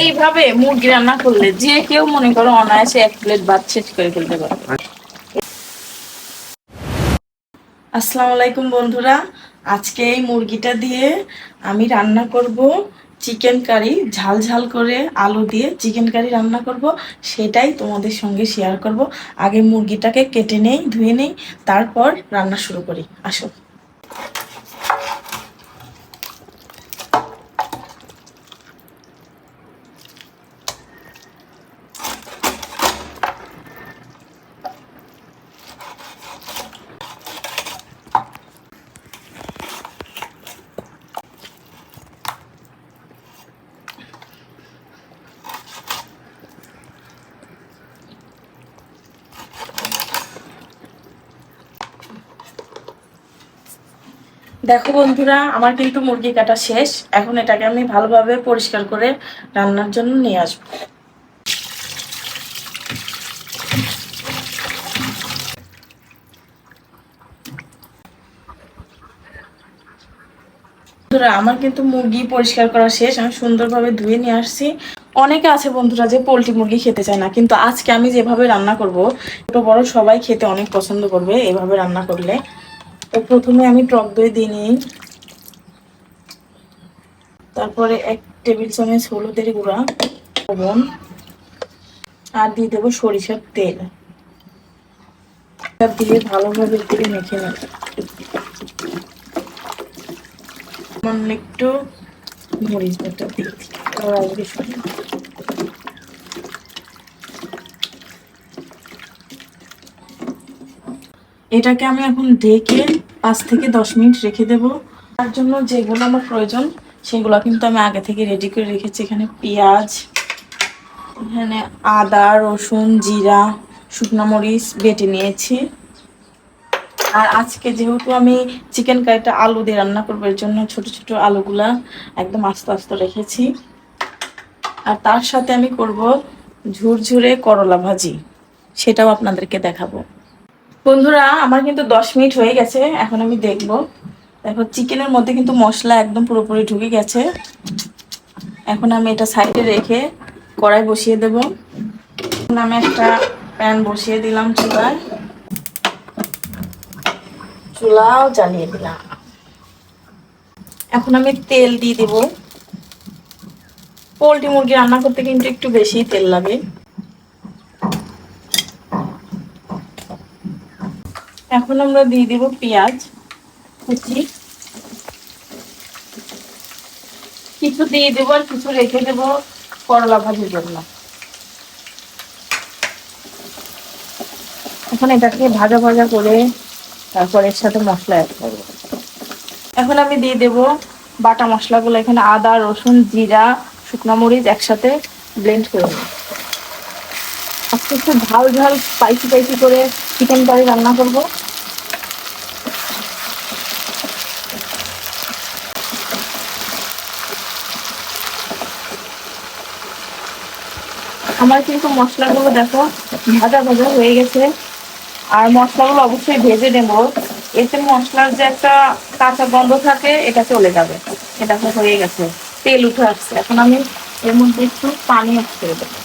এইভাবে মুরগি রান্না করলে যে কেউ মনে করো অনায়াসে এক প্লেট ভাত শেষ করে ফেলতে পারবে আসসালামু আলাইকুম বন্ধুরা, আজকে এই মুরগিটা দিয়ে আমি রান্না করব চিকেন কারি, ঝাল ঝাল করে আলু দিয়ে চিকেন কারি রান্না করব, সেটাই তোমাদের সঙ্গে শেয়ার করব। আগে মুরগিটাকে কেটে নেই, ধুয়ে নেই, তারপর রান্না শুরু করি। আসো। দেখো বন্ধুরা, আমার কিন্তু মুরগি কাটা শেষ। এখন এটাকে আমি ভালোভাবে পরিষ্কার করে রান্নার জন্য নিয়ে আসব। বন্ধুরা, আমার কিন্তু মুরগি পরিষ্কার করা শেষ। আমি সুন্দরভাবে ধুয়ে নিয়ে আসছি। অনেকে আছে বন্ধুরা যে পোলট্রি মুরগি খেতে চায় না, কিন্তু আজকে আমি যেভাবে রান্না করব, ছোট বড় সবাই খেতে অনেক পছন্দ করবে এভাবে রান্না করলে। তো প্রথমে আমি টক দই দিয়ে নিই। তারপরে এক টেবিল চামচ হলুদের গুঁড়া, লবণ, আর দিয়ে দেবো সরিষার তেল। দিয়ে ভালোভাবে দিয়ে মেখে নেব। একটু এটাকে আমি এখন ঢেকে পাঁচ থেকে দশ মিনিট রেখে দেব। তার জন্য যেগুলো আমার প্রয়োজন, সেগুলো কিন্তু আমি আগে থেকে রেডি করে রেখেছি। এখানে পেঁয়াজ, এখানে আদা, রসুন, জিরা, শুকনো মরিচ বেটে নিয়েছি। আর আজকে যেহেতু আমি চিকেন কারিটা আলু দিয়ে রান্না করব, এর জন্য ছোট ছোট আলুগুলা একদম আস্তে আস্তে রেখেছি। আর তার সাথে আমি করব ঝুরঝুরে করলা ভাজি, সেটাও আপনাদেরকে দেখাবো। বন্ধুরা, আমার কিন্তু দশ মিনিট হয়ে গেছে, এখন আমি দেখব। দেখো, চিকেনের মধ্যে কিন্তু মশলা একদম পুরোপুরি ঢুকে গেছে। এখন আমি এটা সাইডে রেখে কড়াই বসিয়ে দেব। এখন আমি একটা প্যান বসিয়ে দিলাম চুলায়। চুলাও জ্বালিয়ে দিলাম। এখন আমি তেল দিয়ে দিব। পোলট্রি মুরগি রান্না করতে কিন্তু একটু বেশি তেল লাগে। এখন আমরা দিয়ে দিব পেঁয়াজ, কুচি। কিছু দিয়ে দেবো আর কিছু রেখে দেব করলা ভাজির জন্য। এখন এটাকে ভাজা ভাজা করে তারপর এর সাথে মশলা অ্যাড করব। এখন আমি দিয়ে দেব বাটা মশলাগুলো, এখানে আদা, রসুন, জিরা, শুকনো মরিচ একসাথে ব্লেন্ড করে নেব। আজকে একটু ঝাল ঝাল স্পাইসি স্পাইসি করে চিকেন কারি রান্না করব। আমার কিন্তু মশলাগুলো দেখো ভাজা ভাজা হয়ে গেছে। আর মশলাগুলো অবশ্যই ভেজে নেব। এতে মশলার যে একটা কাঁচা গন্ধ থাকে, এটা চলে যাবে। এটা তো হয়ে গেছে। তেল উঠে আসছে। এখন আমি এর মধ্যে একটু পানি করে দেবো।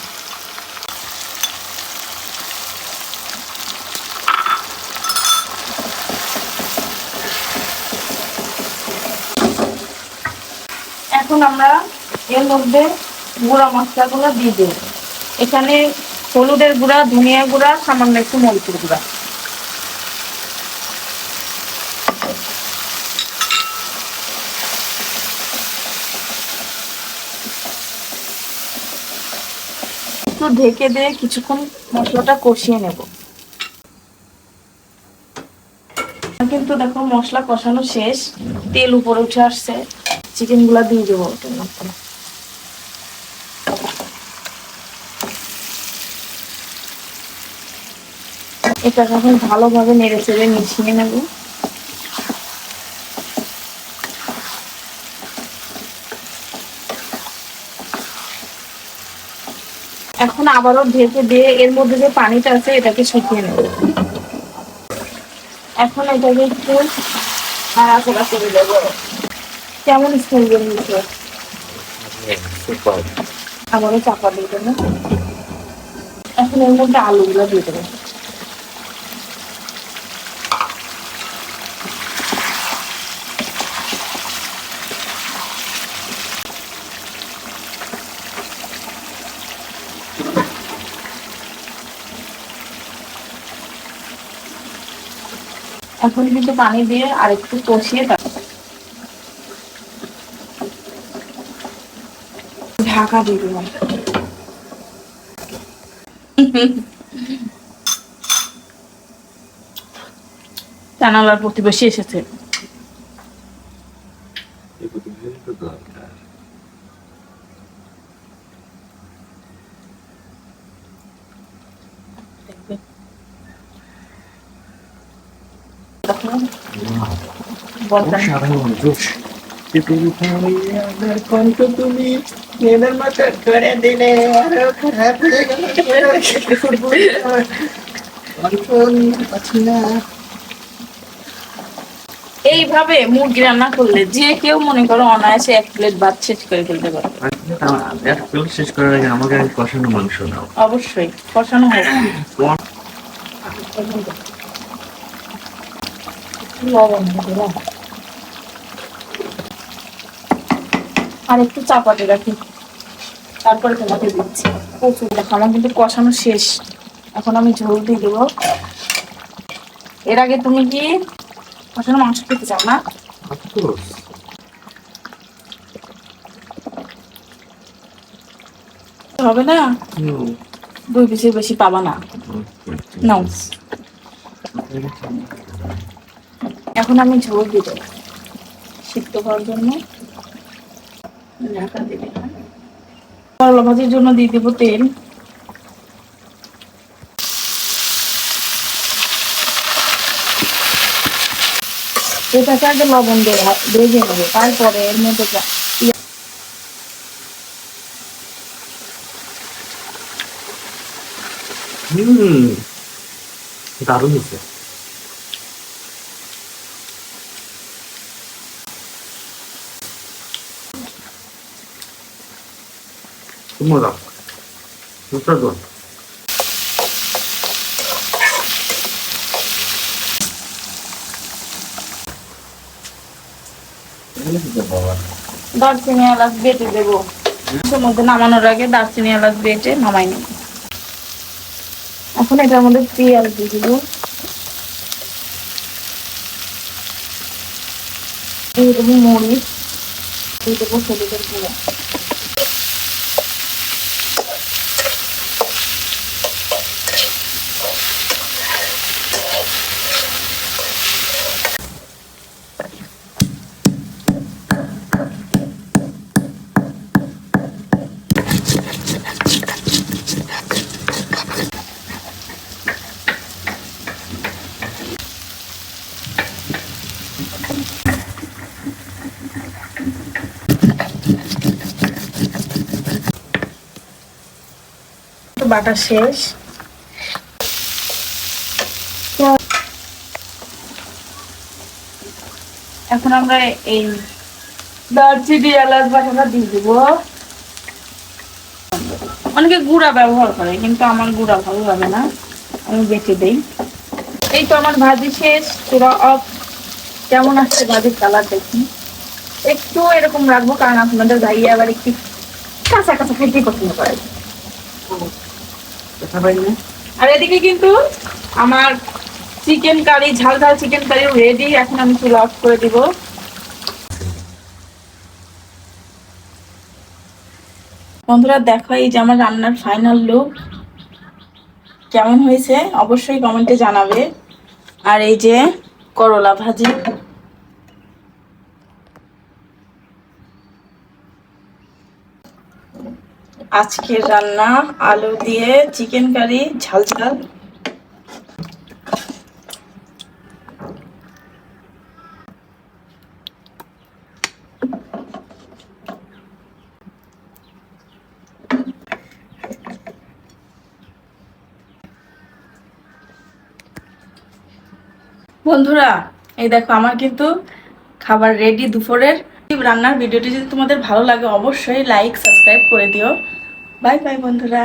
এখন আমরা এর মধ্যে গুঁড়া মশলাগুলো দিয়ে দেব। এখানে হলুদের গুঁড়া, ধনিয়া গুঁড়া, সামান্য একটু মরিচের গুঁড়া। একটু ঢেকে দিয়ে কিছুক্ষণ মশলাটা কষিয়ে নেব। কিন্তু দেখো মশলা কষানো শেষ, তেল উপরে উঠে আসছে। চিকেনগুলা দিয়ে দেবো ওটার মধ্যে। এটা এখন ভালোভাবে নেড়ে চেড়ে মিশিয়ে নেব। এখন আবারও ঢেকে দিয়ে এর মধ্যে যে পানিটা আছে এটাকে শুকিয়ে নেব। এখন এটাকে একটু নাড়াচাড়া করে দেবো কেমন স্মেল বেরিয়েছে আবারও চাপা দিয়ে দেবো। এখন এর মধ্যে আলুগুলো দিয়ে দেবো। এখন কিন্তু পানি দিয়ে আর একটু কষিয়ে ঢাকা দিয়ে দেবো। জানালার প্রতিবেশী এসেছে। বলতেন সাধারণ জোশ তুমি আমার কণ্ঠ তুমি মেয়েদের মতো করে দিলে আরও খারাপ হয়ে গেল কণ্ঠ নিতে পারছি না। এইভাবে মুরগি রান্না করলে যে কেউ মনে করো অনায়াসে এক প্লেট ভাত শেষ করে ফেলতে পারে। এক প্লেট শেষ করার আগে আমাকে কষানো মাংস দাও অবশ্যই কষানো হোক। লবণ দিয়ে দিলাম। আর একটু চাপাতে রাখি। তারপরে তোমাকে দিচ্ছি। প্রচুর দেখো আমার কিন্তু কষানো শেষ। এখন আমি ঝোল দিয়ে দেবো। এর আগে তুমি কি কষানো মাংস খেতে চাও না? হবে না? দুই পিসের বেশি পাবা না। নাও। এখন আমি ঝোল দিয়ে দেবো। সিদ্ধ করার জন্য। করলা ভাজির জন্য দিয়ে দেবো তেল। এটাকে আগে লবণ ভেজে তারপরে এর মধ্যে দারুণ হয়েছে। খুব মজা সুস্বাদু দারচিনি এলাচ বেটে দেবো। মধ্যে নামানোর আগে দারচিনি এলাচ বেটে নামাই নেব। এখন এটার মধ্যে পেঁয়াজ দিয়ে দেবো। দিয়ে দেবো মরিচ। দিয়ে দেবো হলুদের গুঁড়ো। বাটা শেষ। এখন আমরা এই দারচিনি এলাচ বাটাটা দিয়ে দেবো। অনেকে গুঁড়া ব্যবহার করে, কিন্তু আমার গুঁড়া ভালো লাগে না। আমি বেটে দেই। এই তো আমার ভাজি শেষ। পুরো অফ। কেমন আসছে ভাজির কালার দেখি। একটু এরকম রাখব, কারণ আপনাদের ভাইয়া আবার একটু কাঁচা কাঁচা খেতে পছন্দ করে। আর এদিকে কিন্তু আমার চিকেন কারি ঝাল ঝাল চিকেন কারি রেডি এখন আমি চুলা অফ করে দিব। বন্ধুরা, দেখো এই যে আমার রান্নার ফাইনাল লুক কেমন হয়েছে? অবশ্যই কমেন্টে জানাবে। আর এই যে করলা ভাজি। আজকের রান্না আলু দিয়ে চিকেন কারি, ঝাল ঝাল। বন্ধুরা, এই দেখো আমার কিন্তু খাবার রেডি দুপুরের। রান্নার ভিডিওটি যদি তোমাদের ভালো লাগে, অবশ্যই লাইক সাবস্ক্রাইব করে দিও। বাই বাই বন্ধুরা।